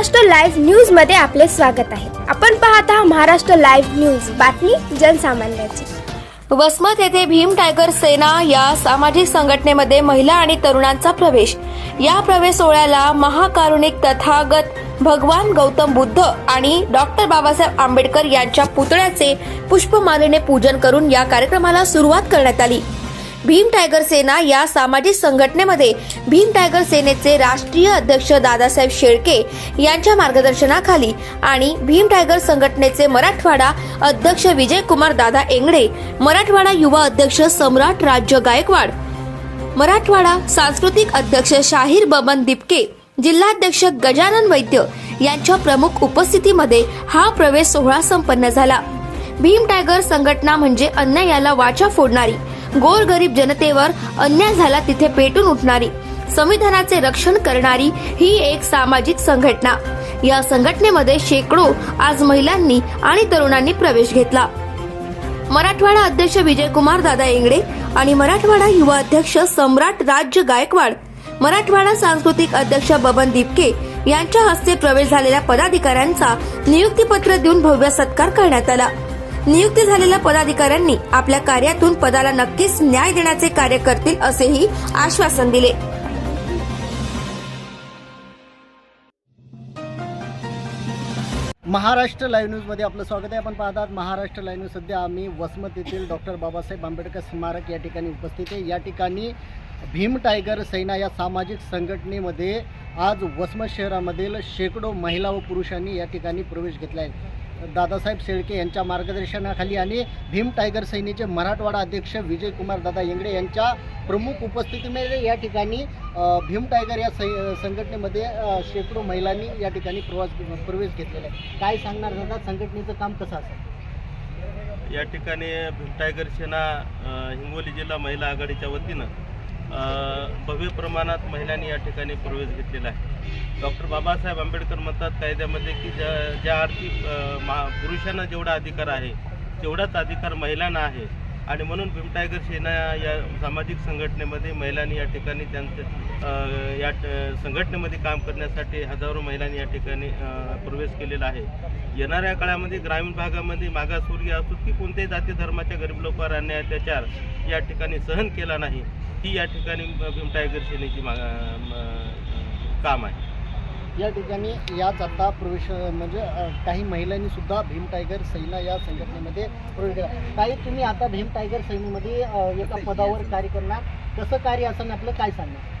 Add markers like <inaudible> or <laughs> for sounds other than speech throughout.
Maharashtra live न्यूजमध्ये आपले स्वागत आहे. आपण पाहत आहात महाराष्ट्र लाईव्ह न्यूज. बातमी जनसामान्याची. वसमत येथे भीम टायगर सेना या सामाजिक संघटनेमध्ये महिला आणि तरुणांचा प्रवेश. या प्रवेश सोहळ्याला महाकारुणिक तथागत भगवान गौतम बुद्ध आणि डॉक्टर बाबासाहेब आंबेडकर यांच्या पुतळ्याचे पुष्पमालेने पूजन करून या कार्यक्रमाला सुरुवात करण्यात आली. भीम टायगर सेना या सामाजिक संघटनेमध्ये भीम टायगर सेनेचे राष्ट्रीय अध्यक्ष दादासाहेब शेळके यांच्या मार्गदर्शनाखाली आणि भीम टायगर संघटनेचे मराठवाडा अध्यक्ष विजय कुमार दादा एंगडे मराठवाडा युवा अध्यक्ष सम्राट राज्य गायकवाड मराठवाडा सांस्कृतिक अध्यक्ष शाहीर बबन दिपके जिल्हाध्यक्ष गजानन वैद्य यांच्या प्रमुख उपस्थितीमध्ये हा प्रवेश सोहळा संपन्न झाला. भीम टायगर संघटना म्हणजे अन्यायाला वाचा फोडणारी गोरगरीब जनतेवर अन्याय झाला तिथे पेटून उठणारी संविधानाचे रक्षण करणारी ही एक सामाजिक संघटना. या संघटनेमध्ये शेकडो आज महिलांनी आणि तरुणांनी प्रवेश घेतला. मराठवाडा अध्यक्ष विजयकुमार दादा इंगडे आणि मराठवाडा युवा अध्यक्ष सम्राट राज्य गायकवाड मराठवाडा सांस्कृतिक अध्यक्ष बबन दिपके यांच्या हस्ते प्रवेश झालेल्या पदाधिकाऱ्यांचा नियुक्तीपत्र देऊन भव्य सत्कार करण्यात आला. नियुक्ती झालेल्या पदाधिकाऱ्यांनी आपल्या कार्यातून पदाला नक्कीच न्याय देण्याचे कार्य करतील असेही आश्वासन दिले. महाराष्ट्र लाईव्ह न्यूजमध्ये आपलं स्वागत आहे. आपण पाहतात महाराष्ट्र लाईव्ह न्यूज. सध्या आम्ही वसमत येथील डॉक्टर बाबासाहेब आंबेडकर स्मारक या ठिकाणी उपस्थित आहे. या ठिकाणी भीम टायगर सेना या सामाजिक संघटनेमध्ये आज वसमत शहरामधील शेकडो महिला व पुरुषांनी या ठिकाणी प्रवेश घेतला आहे. दादासाहेब शेळके यांच्या मार्गदर्शनाखाली आणि भीम टायगर सेनेचे मराठवाडा अध्यक्ष विजयकुमार दादा येंगडे यांच्या प्रमुख उपस्थितीमध्ये या ठिकाणी भीम टायगर या सै संघटनेमध्ये शेकडो महिलांनी या ठिकाणी प्रवास प्रवेश घेतलेला आहे. काय सांगणार दादा? संघटनेचं काम कसं असेल? या ठिकाणी भीम टायगर सेना हिंगोली जिल्हा महिला आघाडीच्या वतीनं भव्य प्रमाणात महिलांनी या ठिकाणी प्रवेश घेतलेला आहे. डॉक्टर बाबासाहेब आंबेडकर म्हणतात कायद्यामध्ये की ज्या ज्या अर्थी मा पुरुषांना जेवढा अधिकार आहे तेवढाच अधिकार महिलांना आहे. आणि म्हणून भीमटायगर सेना या सामाजिक संघटनेमध्ये महिलांनी या ठिकाणी त्यांचं या ट- संघटनेमध्ये काम करण्यासाठी हजारो महिलांनी या ठिकाणी प्रवेश केलेला आहे. येणाऱ्या काळामध्ये ग्रामीण भागामध्ये मागासवर्गीय असो की कोणत्याही जाती धर्माच्या गरीब लोकांवर अन्याय अत्याचार या ठिकाणी सहन केला नाही. ही या ठिकाणी भीम टायगर सेनेची काम आहे. या ठिकाणी याच आता प्रवेश म्हणजे काही महिलांनी सुद्धा भीम टायगर सेना या संघटनेमध्ये प्रवेश केला. काही तुम्ही आता भीम टायगर सेनेमध्ये एका पदावर कार्य करणार. कसं कार्य असं आपलं काय सांगणार?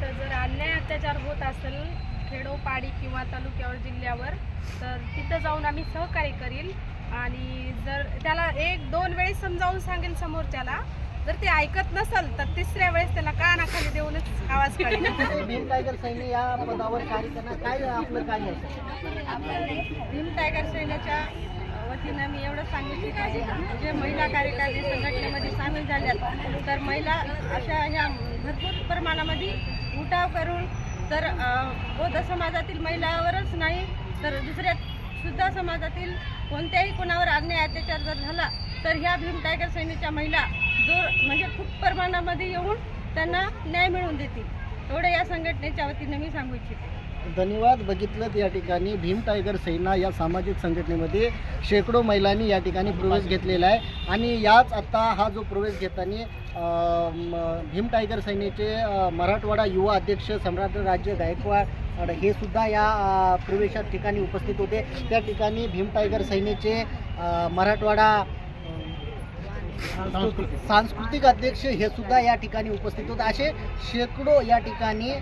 तर जर अन्याय अत्याचार होत असेल खेडोपाडी किंवा तालुक्यावर जिल्ह्यावर तर तिथं जाऊन आम्ही सहकार्य करील. आणि जर त्याला एक दोन वेळेस समजावून सांगेल समोरच्याला जर ते ऐकत नसेल तर तिसऱ्या वेळेस त्याला कानाखाली देऊनच आवाज काढेल <laughs> भीम टायगर सैन्य या पदावर कार्य करणार. काय आपलं कार्य असेल भीम टायगर सेनेच्या वतीनं मी एवढं सांगू इच्छिते जे महिला कार्यकारी संघटनेमध्ये सामील झाल्यात तर महिला अशा ह्या भरपूर प्रमाणामध्ये उठाव करून तर बौद्ध समाजातील महिलावरच नाही तर दुसऱ्या सुद्धा समाजातील कोणत्याही कोणावर अन्याय अत्याचार जर झाला तर ह्या भीम टायगर सेनेच्या महिला जोर म्हणजे खूप प्रमाणामध्ये येऊन त्यांना न्याय मिळवून देतील. एवढं या संघटनेच्या वतीनं मी सांगू इच्छिते. धन्यवाद. बघितलं या ठिकाणी भीम टायगर सेना या सामाजिक संघटनेमध्ये शेकडो महिलांनी या ठिकाणी प्रवेश घेतलेला आहे. आणि याच आत्ता हा जो प्रवेश घेताना भीम टायगर सेनेचे मराठवाडा युवा अध्यक्ष सम्राट राज्य गायकवाड हे सुद्धा या प्रवेशात ठिकाणी उपस्थित होते. त्या ठिकाणी भीम टायगर सेनेचे मराठवाडा सांस्कृतिक. अध्यक्ष हे सुद्धा या ठिकाणी उपस्थित होते. असे शेकडो या ठिकाणी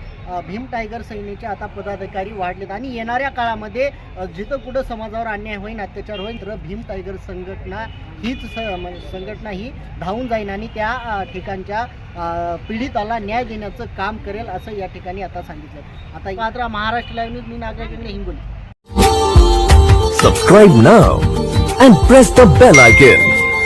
भीम टायगर सेनेचे आता पदाधिकारी वाढलेत आणि येणाऱ्या काळामध्ये जिथं कुठं समाजावर अन्याय होईल अत्याचार होईल तर भीम टायगर संघटना हीच संघटना ही धावून जाईल आणि त्या ठिकाणच्या पीडिताला न्याय देण्याचं काम करेल असं या ठिकाणी आता सांगितलं आता मात्र Maharashtra live news Mi Nagarik Hingoli. Subscribe now and press the bell icon.